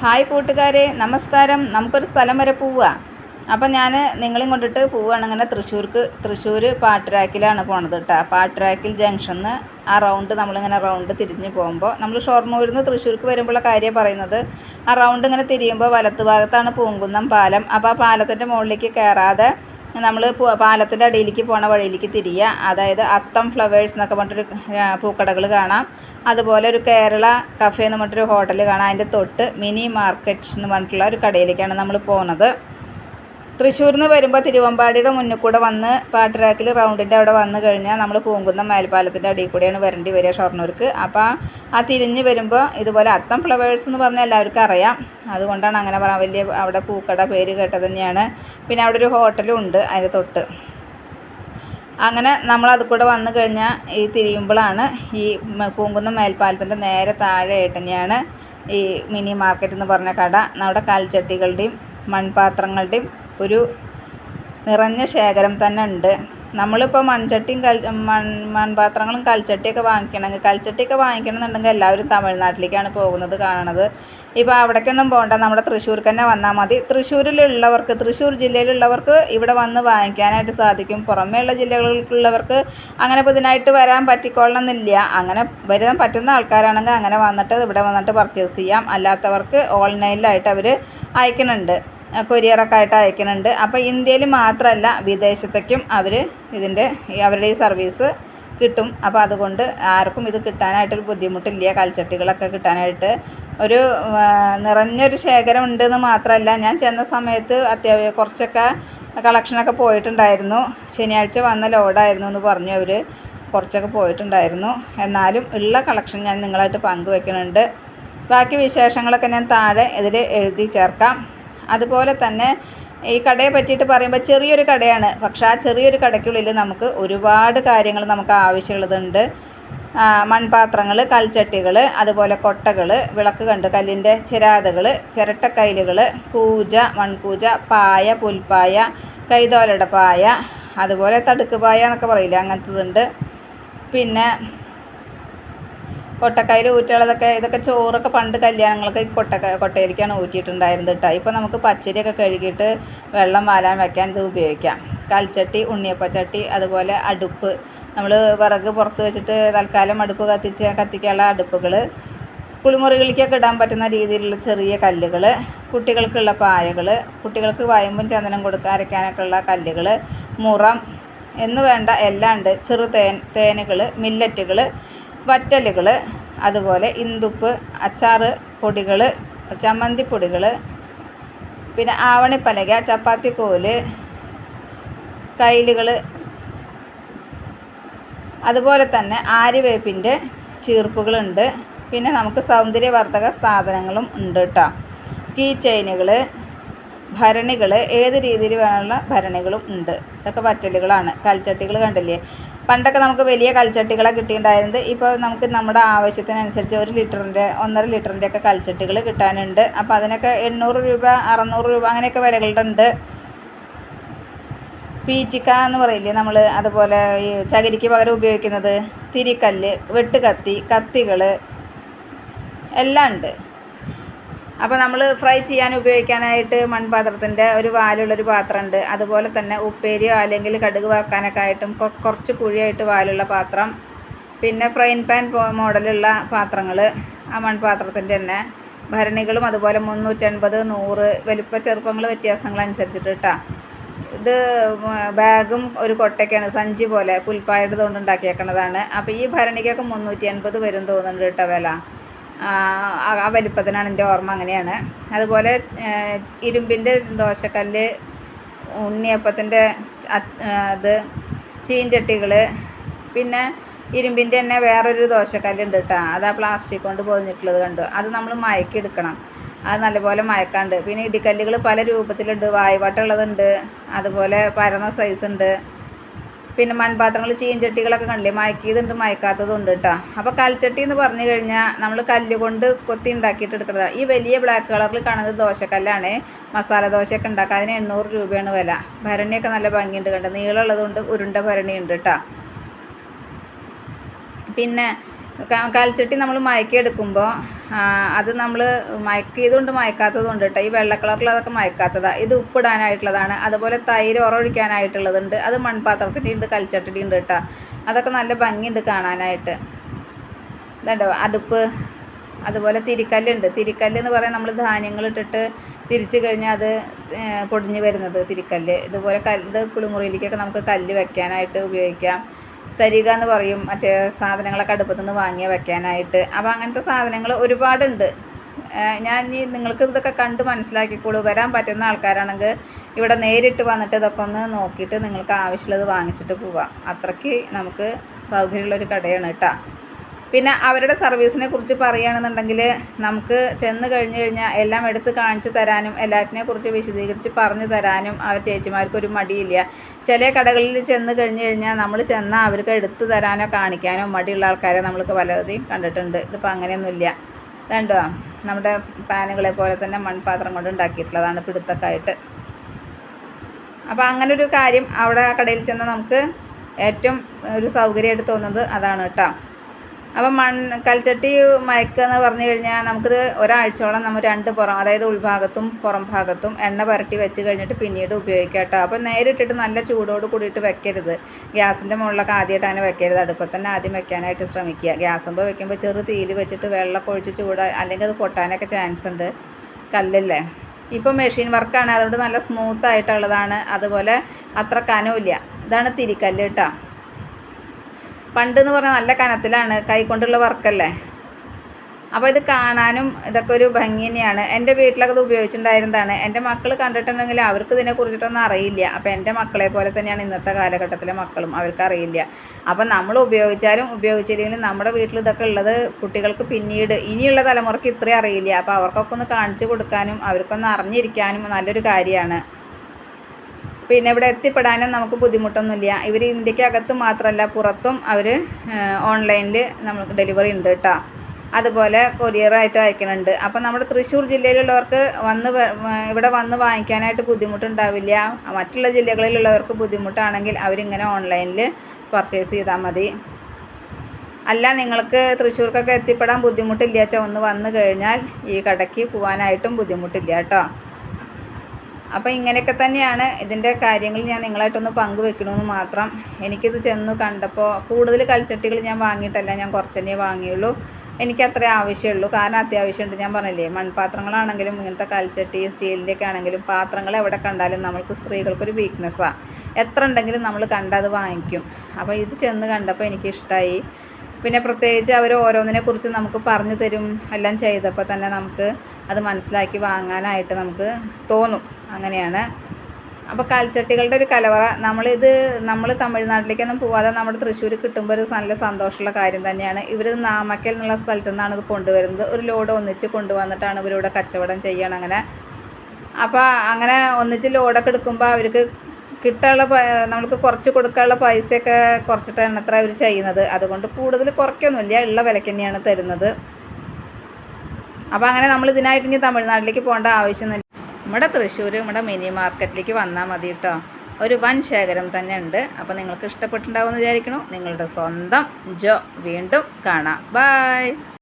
Hi കൂട്ടുകാരെ നമസ്കാരം. നമുക്കൊരു സ്ഥലം വരെ പോവുക. അപ്പം ഞാൻ നിങ്ങളെയും കൊണ്ടിട്ട് പോവുകയാണ്. ഇങ്ങനെ തൃശ്ശൂർക്ക് തൃശ്ശൂർ പാട്ടുരാക്കിലാണ് പോണത് കേട്ടോ പാട്ടുരാക്കിൽ ജംഗ്ഷനിൽ ആ റൗണ്ട് നമ്മളിങ്ങനെ റൗണ്ട് തിരിഞ്ഞ് പോകുമ്പോൾ നമ്മൾ ഷൊർണൂരിൽ നിന്ന് തൃശ്ശൂർക്ക് വരുമ്പോഴുള്ള കാര്യം പറയുന്നത് ആ റൗണ്ട് ഇങ്ങനെ തിരിയുമ്പോൾ വലത്ത് ഭാഗത്താണ് പൂങ്കുന്നം പാലം. അപ്പോൾ ആ പാലത്തിന്റെ മുകളിലേക്ക് കയറാതെ നമ്മൾ പാലത്തിന്റെ അടിയിലേക്ക് പോണ വഴിയിലേക്ക് തിരിയുക അതായത് അത്തം ഫ്ലവേഴ്സ് എന്നൊക്കെ പറഞ്ഞിട്ടൊരു പൂക്കടകൾ കാണാം. അതുപോലെ ഒരു കേരള കഫേ എന്ന് പറഞ്ഞിട്ടൊരു ഹോട്ടൽ കാണാം. അതിന്റെ തൊട്ട് മിനി മാർക്കറ്റ് എന്ന് പറഞ്ഞിട്ടുള്ള ഒരു കടയിലേക്കാണ് നമ്മൾ പോകുന്നത് തൃശ്ശൂരിൽ നിന്ന് വരുമ്പോൾ തിരുവമ്പാടിയുടെ മുന്നിൽ കൂടെ വന്ന് പാട്ടുരാക്കിൽ റൗണ്ടിന്റെ അവിടെ വന്ന് കഴിഞ്ഞാൽ നമ്മൾ പൂങ്കുന്നം മേൽപ്പാലത്തിന്റെ അടിയിൽ കൂടെയാണ് വരേണ്ടി വരിക ഷൊർണൂർക്ക്. അപ്പോൾ ആ തിരിഞ്ഞ് വരുമ്പോൾ ഇതുപോലെ അത്തം ഫ്ലവേഴ്സ് എന്ന് പറഞ്ഞാൽ എല്ലാവർക്കും അറിയാം. അതുകൊണ്ടാണ് അങ്ങനെ പറയാൻ വലിയ അവിടെ പൂക്കട പേര് കേട്ടത് തന്നെയാണ്. പിന്നെ അവിടെ ഒരു ഹോട്ടലും ഉണ്ട് അതിന്റെ തൊട്ട്. അങ്ങനെ നമ്മൾ അത് കൂടെ വന്നു കഴിഞ്ഞാൽ ഈ തിരിയുമ്പോഴാണ് ഈ പൂങ്കുന്നം മേൽപ്പാലത്തിന്റെ നേരെ താഴെയായിട്ട് തന്നെയാണ് ഈ മിനി മാർക്കറ്റ് എന്ന് പറഞ്ഞ കട. നമ്മുടെ കാൽച്ചട്ടികളുടെയും മൺപാത്രങ്ങളുടെയും ഒരു നിറഞ്ഞ ശേഖരം തന്നെ ഉണ്ട്. നമ്മളിപ്പോൾ മൺചട്ടിയും കൽ മൺ മൺപാത്രങ്ങളും കൽച്ചട്ടിയൊക്കെ വാങ്ങിക്കണമെങ്കിൽ കൽച്ചട്ടിയൊക്കെ വാങ്ങിക്കണമെന്നുണ്ടെങ്കിൽ എല്ലാവരും തമിഴ്നാട്ടിലേക്കാണ് പോകുന്നത് കാണുന്നത്. ഇപ്പോൾ അവിടേക്കൊന്നും പോകണ്ട നമ്മുടെ തൃശ്ശൂർക്ക് തന്നെ വന്നാൽ മതി. തൃശ്ശൂരിലുള്ളവർക്ക് തൃശ്ശൂർ ജില്ലയിലുള്ളവർക്ക് ഇവിടെ വന്ന് വാങ്ങിക്കാനായിട്ട് സാധിക്കും. പുറമേയുള്ള ജില്ലകളിലുള്ളവർക്ക് അങ്ങനെ ഇപ്പോൾ ഇതിനായിട്ട് വരാൻ പറ്റിക്കൊള്ളണമെന്നില്ല. അങ്ങനെ വരാൻ പറ്റുന്ന ആൾക്കാരാണെങ്കിൽ അങ്ങനെ വന്നിട്ട് ഇവിടെ വന്നിട്ട് പർച്ചേസ് ചെയ്യാം. അല്ലാത്തവർക്ക് ഓൺലൈനിലായിട്ട് അവർ അയക്കുന്നുണ്ട്. കൊറിയറൊക്കെ ആയിട്ട് അയക്കുന്നുണ്ട്. അപ്പോൾ ഇന്ത്യയിൽ മാത്രമല്ല വിദേശത്തേക്കും അവർ ഇതിന്റെ അവരുടെ ഈ സർവീസ് കിട്ടും. അപ്പോൾ അതുകൊണ്ട് ആർക്കും ഇത് കിട്ടാനായിട്ടൊരു ബുദ്ധിമുട്ടില്ല. കൽച്ചട്ടികളൊക്കെ കിട്ടാനായിട്ട് ഒരു നിറഞ്ഞൊരു ശേഖരം ഉണ്ടെന്ന് മാത്രമല്ല ഞാൻ ചെന്ന സമയത്ത് അത്യാവശ്യം കുറച്ചൊക്കെ കളക്ഷനൊക്കെ പോയിട്ടുണ്ടായിരുന്നു. ശനിയാഴ്ച വന്ന ലോഡായിരുന്നു എന്ന് പറഞ്ഞു അവർ. കുറച്ചൊക്കെ പോയിട്ടുണ്ടായിരുന്നു. എന്നാലും ഉള്ള കളക്ഷൻ ഞാൻ നിങ്ങളായിട്ട് പങ്കുവെക്കുന്നുണ്ട്. ബാക്കി വിശേഷങ്ങളൊക്കെ ഞാൻ താഴെ ഇതിൽ എഴുതി ചേർക്കാം. അതുപോലെ തന്നെ ഈ കടയെ പറ്റിയിട്ട് പറയുമ്പോൾ ചെറിയൊരു കടയാണ്. പക്ഷേ ആ ചെറിയൊരു കടയ്ക്കുള്ളിൽ നമുക്ക് ഒരുപാട് കാര്യങ്ങൾ നമുക്ക് ആവശ്യമുള്ളതുണ്ട്. മൺപാത്രങ്ങൾ കൽച്ചട്ടികൾ അതുപോലെ കൊട്ടകൾ വിളക്ക് കണ്ട് കല്ലിന്റെ ചിരാതകൾ ചിരട്ടക്കൈലുകൾ കൂജ മൺകൂജ പായ പുൽപ്പായ കൈതോലയുടെ പായ അതുപോലെ തടുക്ക് പായ എന്നൊക്കെ പറയില്ല അങ്ങനത്തതുണ്ട്. പിന്നെ കൊട്ടക്കയിൽ ഊറ്റുള്ളതൊക്കെ ഇതൊക്കെ ചോറൊക്കെ പണ്ട് കല്യാണങ്ങളൊക്കെ ഈ കൊട്ട കൊട്ടയിലേക്കാണ് ഊറ്റിയിട്ടുണ്ടായിരുന്നത് കേട്ടോ ഇപ്പോൾ നമുക്ക് പച്ചരിയൊക്കെ കഴുകിയിട്ട് വെള്ളം വാലാൻ വെക്കാൻ ഇത് ഉപയോഗിക്കാം. കൽച്ചട്ടി ഉണ്ണിയപ്പച്ചട്ടി അതുപോലെ അടുപ്പ്. നമ്മൾ വിറക് പുറത്ത് വെച്ചിട്ട് തൽക്കാലം അടുപ്പ് കത്തിച്ച് കത്തിക്കാനുള്ള അടുപ്പുകൾ കുളിമുറികളിലേക്കൊക്കെ ഇടാൻ പറ്റുന്ന രീതിയിലുള്ള ചെറിയ കല്ലുകൾ കുട്ടികൾക്കുള്ള പായകൾ കുട്ടികൾക്ക് വയമ്പും ചന്ദനം കൊടുക്കാൻ അരയ്ക്കാനൊക്കെ ഉള്ള കല്ലുകൾ മുറം എന്ന് വേണ്ട എല്ലാം ചെറു തേൻ തേനുകൾ മില്ലറ്റുകൾ വറ്റലുകൾ അതുപോലെ ഇന്തുപ്പ് അച്ചാർ പൊടികൾ ചമ്മന്തിപ്പൊടികൾ പിന്നെ ആവണിപ്പലക ചപ്പാത്തി കോൽ കൈലുകൾ അതുപോലെ തന്നെ ആര്യവേപ്പിന്റെ ചീർപ്പുകളുണ്ട്. പിന്നെ നമുക്ക് സൗന്ദര്യവർദ്ധക സാധനങ്ങളും ഉണ്ട് കേട്ടോ കീ ചെയിനുകൾ ഭരണികൾ ഏത് രീതിയിൽ വേണമുള്ള ഭരണികളും ഉണ്ട്. ഇതൊക്കെ വറ്റലുകളാണ്. കൽച്ചട്ടികൾ കണ്ടില്ലേ? പണ്ടൊക്കെ നമുക്ക് വലിയ കൽച്ചട്ടികളെ കിട്ടിയിട്ടുണ്ടായിരുന്നത്. ഇപ്പോൾ നമുക്ക് നമ്മുടെ ആവശ്യത്തിനനുസരിച്ച് ഒരു ലിറ്ററിന്റെ ഒന്നര ലിറ്ററിന്റെ ഒക്കെ കൽച്ചട്ടികൾ കിട്ടാനുണ്ട്. അപ്പോൾ അതിനൊക്കെ എണ്ണൂറ് രൂപ അറുന്നൂറ് രൂപ അങ്ങനെയൊക്കെ വിലകളുണ്ട്. പീച്ചിക്ക എന്ന് പറയില്ലേ നമ്മൾ അതുപോലെ ഈ ചകിരിക്ക് പകരം ഉപയോഗിക്കുന്നത് തിരിക്കല്ല് വെട്ടുകത്തി കത്തികൾ എല്ലാം ഉണ്ട്. അപ്പോൾ നമ്മൾ ഫ്രൈ ചെയ്യാൻ ഉപയോഗിക്കാനായിട്ട് മൺപാത്രത്തിന്റെ ഒരു വാലുള്ളൊരു പാത്രമുണ്ട് അതുപോലെ തന്നെ ഉപ്പേരിയോ അല്ലെങ്കിൽ കടുക് വറുക്കാനൊക്കെ ആയിട്ടും കുറച്ച് കുഴിയായിട്ട് വാലുള്ള പാത്രം. പിന്നെ ഫ്രൈൻ പാൻ മോഡലുള്ള പാത്രങ്ങൾ ആ മൺപാത്രത്തിന്റെ തന്നെ. ഭരണികളും അതുപോലെ മുന്നൂറ്റൻപത് നൂറ് വലിപ്പ ചെറുപ്പങ്ങൾ വ്യത്യാസങ്ങൾ അനുസരിച്ചിട്ട് കേട്ടോ ഇത് ബാഗും ഒരു കൊട്ടയ്ക്കാണ്. സഞ്ചി പോലെ പുൽപ്പായുടെ കൊണ്ട് ഉണ്ടാക്കിയേക്കണതാണ് അപ്പോൾ ഈ ഭരണിക്കൊക്കെ മുന്നൂറ്റി അൻപത് വരും തോന്നുന്നുണ്ട് കേട്ടോ വില. ആ വലിപ്പത്തിനാണ് എന്റെ ഓർമ്മ അങ്ങനെയാണ്. അതുപോലെ ഇരുമ്പിന്റെ ദോശക്കല്ല് ഉണ്ണിയപ്പത്തിന്റെ അത് ചീൻചട്ടികൾ പിന്നെ ഇരുമ്പിന്റെ തന്നെ വേറൊരു ദോശക്കല്ലുണ്ട് കേട്ടോ. അത് ആ പ്ലാസ്റ്റിക് കൊണ്ട് പൊതിഞ്ഞിട്ടുള്ളത് കണ്ടു. അത് നമ്മൾ മയക്കി എടുക്കണം അത് നല്ലപോലെ മയക്കാണ്ട്. പിന്നെ ഇടിക്കല്ലുകൾ പല രൂപത്തിലുണ്ട്. വായ്പാട്ടുള്ളതുണ്ട് അതുപോലെ പരന്ന സൈസ് ഉണ്ട്. പിന്നെ മൺപാത്രങ്ങൾ ചീഞ്ചട്ടികളൊക്കെ കണ്ടില്ലേ? മയക്കിയതുണ്ട് മയക്കാത്തതും ഉണ്ട് കേട്ടോ അപ്പോൾ കൽച്ചട്ടി എന്ന് പറഞ്ഞു കഴിഞ്ഞാൽ നമ്മൾ കല്ലുകൊണ്ട് കൊത്തി ഉണ്ടാക്കിയിട്ട് എടുക്കുന്നതാണ് ഈ വലിയ ബ്ലാക്ക് കളറിൽ കാണുന്നത് ദോശക്കല്ലാണ്. മസാല ദോശയൊക്കെ ഉണ്ടാക്കുക അതിന് എണ്ണൂറ് രൂപയാണ് വില. ഭരണിയൊക്കെ നല്ല ഭംഗിയുണ്ട് കണ്ടോ? നീളമുള്ളതുകൊണ്ട് ഉരുണ്ട ഭരണി ഉണ്ട് കേട്ടോ പിന്നെ കൽച്ചട്ടി നമ്മൾ മയക്കിയെടുക്കുമ്പോൾ അത് നമ്മൾ മയക്കിയതുകൊണ്ട് മയക്കാത്തതുകൊണ്ട് കേട്ടോ ഈ വെള്ള കളറിലതൊക്കെ മയക്കാത്തതാണ് ഇത് ഉപ്പിടാനായിട്ടുള്ളതാണ്. അതുപോലെ തൈര് ഉറവൊഴിക്കാനായിട്ടുള്ളതുണ്ട് അത് മൺപാത്രത്തിന്റെ ഉണ്ട് കൽച്ചട്ടിന്റെ ഉണ്ട് കേട്ടോ അതൊക്കെ നല്ല ഭംഗിയുണ്ട് കാണാനായിട്ട്. ഇതുണ്ടോ? അടുപ്പ് അതുപോലെ തിരിക്കല്ലുണ്ട്. തിരിക്കല്ല് എന്ന് പറയാൻ നമ്മൾ ധാന്യങ്ങൾ ഇട്ടിട്ട് തിരിച്ചു കഴിഞ്ഞാൽ അത് പൊടിഞ്ഞു വരുന്നത് തിരിക്കല്ല്. ഇതുപോലെ കല്ല് കുളിമുറിയിലേക്കൊക്കെ നമുക്ക് കല്ല് വെക്കാനായിട്ട് ഉപയോഗിക്കാം. തരിക എന്ന് പറയും മറ്റേ സാധനങ്ങളൊക്കെ അടുപ്പത്തു നിന്ന് വാങ്ങിയ വെക്കാനായിട്ട്. അപ്പോൾ അങ്ങനത്തെ സാധനങ്ങൾ ഒരുപാടുണ്ട്. ഞാൻ ഇനി നിങ്ങൾക്ക് ഇതൊക്കെ കണ്ട് മനസ്സിലാക്കിക്കോളൂ. വരാൻ പറ്റുന്ന ആൾക്കാരാണെങ്കിൽ ഇവിടെ നേരിട്ട് വന്നിട്ട് ഇതൊക്കെ ഒന്ന് നോക്കിയിട്ട് നിങ്ങൾക്ക് ആവശ്യമുള്ളത് വാങ്ങിച്ചിട്ട് പോവാം. അത്രയ്ക്ക് നമുക്ക് സൗകര്യമുള്ളൊരു കടയാണ് കേട്ടോ. പിന്നെ അവരുടെ സർവീസിനെ കുറിച്ച് പറയുകയാണെന്നുണ്ടെങ്കിൽ നമുക്ക് ചെന്ന് കഴിഞ്ഞ് കഴിഞ്ഞാൽ എല്ലാം എടുത്ത് കാണിച്ചു തരാനും എല്ലാറ്റിനെ കുറിച്ച് വിശദീകരിച്ച് പറഞ്ഞു തരാനും അവർ ചേച്ചിമാർക്കൊരു മടിയില്ല. ചില കടകളിൽ ചെന്ന് കഴിഞ്ഞ് കഴിഞ്ഞാൽ നമ്മൾ ചെന്നാൽ അവർക്ക് എടുത്തു തരാനോ കാണിക്കാനോ മടിയുള്ള ആൾക്കാരെ നമ്മൾക്ക് പലതെയും കണ്ടിട്ടുണ്ട്. ഇതിപ്പോൾ അങ്ങനെയൊന്നുമില്ല. കണ്ടോ? നമ്മുടെ പാനുകളെ പോലെ തന്നെ മൺപാത്രം കൊണ്ട് ഉണ്ടാക്കിയിട്ടുള്ളതാണ് പിടുത്തക്കായിട്ട്. അപ്പോൾ അങ്ങനൊരു കാര്യം അവിടെ ആ കടയിൽ ചെന്നാൽ നമുക്ക് ഏറ്റവും ഒരു സൗകര്യമായിട്ട് തോന്നുന്നത് അതാണ് കേട്ടോ. അപ്പം മൺ കൽച്ചട്ടി മയക്കുക എന്ന് പറഞ്ഞു കഴിഞ്ഞാൽ നമുക്കിത് ഒരാഴ്ചയോളം നമ്മൾ രണ്ട് പുറം അതായത് ഉൾഭാഗത്തും പുറം ഭാഗത്തും എണ്ണ പുരട്ടി വെച്ച് കഴിഞ്ഞിട്ട് പിന്നീട് ഉപയോഗിക്കാം കേട്ടോ. അപ്പം നേരിട്ടിട്ട് നല്ല ചൂടോട് കൂടിയിട്ട് വെക്കരുത്. ഗ്യാസിന്റെ മുകളിലൊക്കെ ആദ്യമായിട്ട് അങ്ങനെ വെക്കരുത്. അടുപ്പത്ത് തന്നെ ആദ്യം വെക്കാനായിട്ട് ശ്രമിക്കുക. ഗ്യാസുമ്പോൾ വെക്കുമ്പോൾ ചെറു തീയിൽ വെച്ചിട്ട് വെള്ളമൊക്കെ ഒഴിച്ച് ചൂടാ അല്ലെങ്കിൽ അത് പൊട്ടാനൊക്കെ ചാൻസ് ഉണ്ട്. കല്ലല്ലേ? ഇപ്പം മെഷീൻ വർക്കാണ് അതുകൊണ്ട് നല്ല സ്മൂത്ത് ആയിട്ടുള്ളതാണ്. അതുപോലെ അത്ര കനമില്ല ഇതാണ് തിരിക്കല്ല് കേട്ടോ. പണ്ട് എന്ന് പറഞ്ഞാൽ നല്ല കനത്തിലാണ് കൈ കൊണ്ടുള്ള വർക്കല്ലേ? അപ്പോൾ ഇത് കാണാനും ഇതൊക്കെ ഒരു ഭംഗി തന്നെയാണ്. എന്റെ വീട്ടിലൊക്കെ ഇത് ഉപയോഗിച്ചിട്ടുണ്ടായിരുന്നതാണ്. എന്റെ മക്കൾ കണ്ടിട്ടുണ്ടെങ്കിൽ അവർക്ക് ഇതിനെ കുറിച്ചിട്ടൊന്നും അറിയില്ല. അപ്പോൾ എന്റെ മക്കളെ പോലെ തന്നെയാണ് ഇന്നത്തെ കാലഘട്ടത്തിലെ മക്കളും അവർക്ക് അറിയില്ല. അപ്പം നമ്മൾ ഉപയോഗിച്ചാലും ഉപയോഗിച്ചില്ലെങ്കിലും നമ്മുടെ വീട്ടിൽ ഇതൊക്കെ ഉള്ളത് കുട്ടികൾക്ക് പിന്നീട് ഇനിയുള്ള തലമുറയ്ക്ക് ഇത്രയും അറിയില്ല. അപ്പോൾ അവർക്കൊക്കെ ഒന്ന് കാണിച്ചു കൊടുക്കാനും അവർക്കൊന്ന് അറിഞ്ഞിരിക്കാനും നല്ലൊരു കാര്യമാണ്. പിന്നെ ഇവിടെ എത്തിപ്പെടാനും നമുക്ക് ബുദ്ധിമുട്ടൊന്നുമില്ല. ഇവർ ഇന്ത്യക്കകത്ത് മാത്രമല്ല പുറത്തും അവർ ഓൺലൈനിൽ നമുക്ക് ഡെലിവറി ഉണ്ട് കേട്ടോ അതുപോലെ കൊറിയറായിട്ട് അയക്കുന്നുണ്ട് അപ്പം നമ്മുടെ തൃശ്ശൂർ ജില്ലയിലുള്ളവർക്ക് വന്ന് ഇവിടെ വന്ന് വാങ്ങിക്കാനായിട്ട് ബുദ്ധിമുട്ടുണ്ടാവില്ല. മറ്റുള്ള ജില്ലകളിലുള്ളവർക്ക് ബുദ്ധിമുട്ടാണെങ്കിൽ അവരിങ്ങനെ ഓൺലൈനിൽ പർച്ചേസ് ചെയ്താൽ മതി. അല്ല നിങ്ങൾക്ക് തൃശ്ശൂർക്കൊക്കെ എത്തിപ്പെടാൻ ബുദ്ധിമുട്ടില്ല വെച്ചാൽ ഒന്ന് വന്നു കഴിഞ്ഞാൽ ഈ കടയ്ക്ക് പോകാനായിട്ടും ബുദ്ധിമുട്ടില്ല കേട്ടോ അപ്പോൾ ഇങ്ങനെയൊക്കെ തന്നെയാണ് ഇതിന്റെ കാര്യങ്ങൾ ഞാൻ നിങ്ങളായിട്ടൊന്ന് പങ്കുവെക്കണമെന്ന് മാത്രം. എനിക്കിത് ചെന്ന് കണ്ടപ്പോൾ കൂടുതൽ കൽച്ചട്ടികൾ ഞാൻ വാങ്ങിയിട്ടല്ല ഞാൻ കുറച്ച് തന്നെ വാങ്ങിയുള്ളൂ. എനിക്ക് അത്രേ ആവശ്യമുള്ളൂ. കാരണം അത്യാവശ്യമുണ്ട്. ഞാൻ പറഞ്ഞില്ലേ മൺപാത്രങ്ങളാണെങ്കിലും ഇങ്ങനത്തെ കൽച്ചട്ടി സ്റ്റീലിന്റെ ഒക്കെ ആണെങ്കിലും പാത്രങ്ങൾ എവിടെ കണ്ടാലും നമ്മൾക്ക് സ്ത്രീകൾക്കൊരു വീക്ക്നെസ്സാണ് എത്ര ഉണ്ടെങ്കിലും നമ്മൾ കണ്ടത് വാങ്ങിക്കും. അപ്പോൾ ഇത് ചെന്ന് കണ്ടപ്പോൾ എനിക്ക് ഇഷ്ടമായി പിന്നെ പ്രത്യേകിച്ച് അവർ ഓരോന്നിനെ കുറിച്ച് നമുക്ക് പറഞ്ഞു തരും എല്ലാം ചെയ്തപ്പോൾ തന്നെ നമുക്ക് അത് മനസ്സിലാക്കി വാങ്ങാനായിട്ട് നമുക്ക് തോന്നും. അങ്ങനെയാണ്. അപ്പോൾ കാൽച്ചട്ടികളുടെ ഒരു കലവറ. നമ്മളിത് നമ്മൾ തമിഴ്നാട്ടിലേക്കൊന്നും പോവാതെ നമ്മുടെ തൃശ്ശൂർ കിട്ടുമ്പോൾ ഒരു നല്ല സന്തോഷമുള്ള കാര്യം തന്നെയാണ്. ഇവർ നാമക്കൽ എന്നുള്ള സ്ഥലത്തു നിന്നാണ് ഇത് കൊണ്ടുവരുന്നത്. ഒരു ലോഡ് ഒന്നിച്ച് കൊണ്ടുവന്നിട്ടാണ് ഇവരിവിടെ കച്ചവടം ചെയ്യണം അങ്ങനെ. അപ്പോൾ അങ്ങനെ ഒന്നിച്ച് ലോഡൊക്കെ എടുക്കുമ്പോൾ അവർക്ക് കിട്ടാനുള്ള നമ്മൾക്ക് കുറച്ച് കൊടുക്കാനുള്ള പൈസയൊക്കെ കുറച്ചിട്ടാണ് അത്ര അവർ ചെയ്യുന്നത്. അതുകൊണ്ട് കൂടുതൽ കുറയ്ക്കൊന്നുമില്ല. ഉള്ള വിലയ്ക്ക് തന്നെയാണ് തരുന്നത്. അപ്പോൾ അങ്ങനെ നമ്മൾ ഇതിനായിട്ട് ഇനി തമിഴ്നാട്ടിലേക്ക് പോകേണ്ട ആവശ്യമൊന്നുമില്ല. നമ്മുടെ തൃശ്ശൂർ നമ്മുടെ മിനി മാർക്കറ്റിലേക്ക് വന്നാൽ മതി കേട്ടോ ഒരു വൻ ശേഖരം തന്നെ ഉണ്ട്. അപ്പോൾ നിങ്ങൾക്ക് ഇഷ്ടപ്പെട്ടിട്ടുണ്ടാവുമെന്ന് വിചാരിക്കണു നിങ്ങളുടെ സ്വന്തം ജോ വീണ്ടും കാണാം. ബായ്